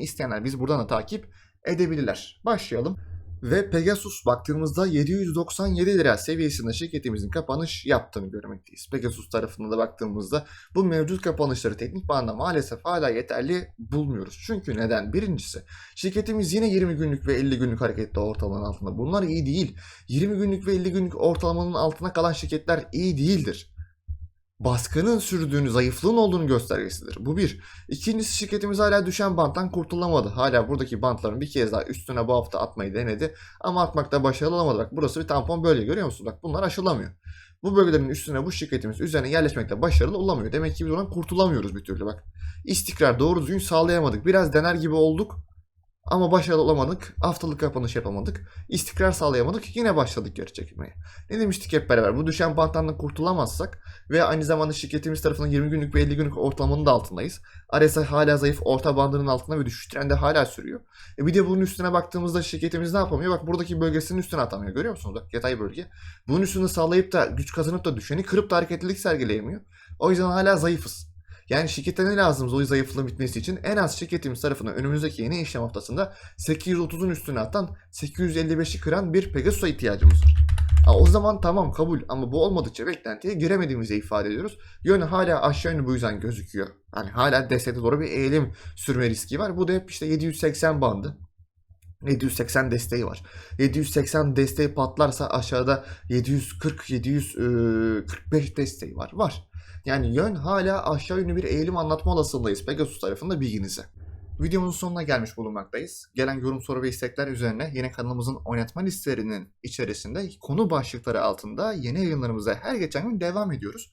isteyenler biz buradan da takip edebilirler. Başlayalım. Ve Pegasus baktığımızda 797 lira seviyesinde şirketimizin kapanış yaptığını görmekteyiz. Pegasus tarafında da baktığımızda bu mevcut kapanışları teknik bağlamda maalesef hala yeterli bulmuyoruz. Çünkü neden? Birincisi şirketimiz yine 20 günlük ve 50 günlük hareketli ortalamanın altında. Bunlar iyi değil. 20 günlük ve 50 günlük ortalamanın altına kalan şirketler iyi değildir baskının sürdüğünü, zayıflığın olduğunu göstergesidir. Bu bir. İkincisi şirketimiz hala düşen banttan kurtulamadı. Hala buradaki bantların bir kez daha üstüne bu hafta atmayı denedi. Ama atmakta başarılı olamadı. Bak burası bir tampon bölge görüyor musunuz? Bak bunlar aşılamıyor. Bu bölgelerin üstüne bu şirketimiz üzerine yerleşmekte başarılı olamıyor. Demek ki biz ondan kurtulamıyoruz bir türlü bak. İstikrar doğru düzgün sağlayamadık. Biraz dener gibi olduk. Ama başarılı olamadık. Haftalık kapanış yapamadık. İstikrar sağlayamadık. Yine başladık geri çekilmeye. Ne demiştik hep beraber? Bu düşen banttan kurtulamazsak ve aynı zamanda şirketimiz tarafından 20 günlük ve 50 günlük ortalamanın da altındayız. RSI hala zayıf, orta bandının altında ve düşüş trendi hala sürüyor. E bir de bunun üstüne baktığımızda şirketimiz ne yapamıyor? Bak buradaki bölgesinin üstüne atamıyor. Görüyor musunuz? Bak yatay bölge. Bunun üstünü sağlayıp da güç kazanıp da düşeni kırıp da hareketlilik sergileyemiyor. O yüzden hala zayıfız. Yani şirkete ne lazım o zayıflığın bitmesi için? En az şirketimiz tarafından önümüzdeki yeni işlem haftasında 830'un üstüne atan 855'i kıran bir Pegasus'a ihtiyacımız var. Ha, o zaman tamam kabul ama bu olmadıkça beklentiye giremediğimizi ifade ediyoruz. Yönü hala aşağı yönlü bu yüzden gözüküyor. Yani hala destekte doğru bir eğilim sürme riski var. Bu da hep işte 780 bandı. 780 desteği var. 780 desteği patlarsa aşağıda 740 745 desteği var. Var. Yani yön hala aşağı yönlü bir eğilim anlatma olasılığındayız Pegasus tarafında bilginize. Videomuzun sonuna gelmiş bulunmaktayız. Gelen yorum, soru ve istekler üzerine yine kanalımızın oynatma listelerinin içerisinde konu başlıkları altında yeni yayınlarımıza her geçen gün devam ediyoruz.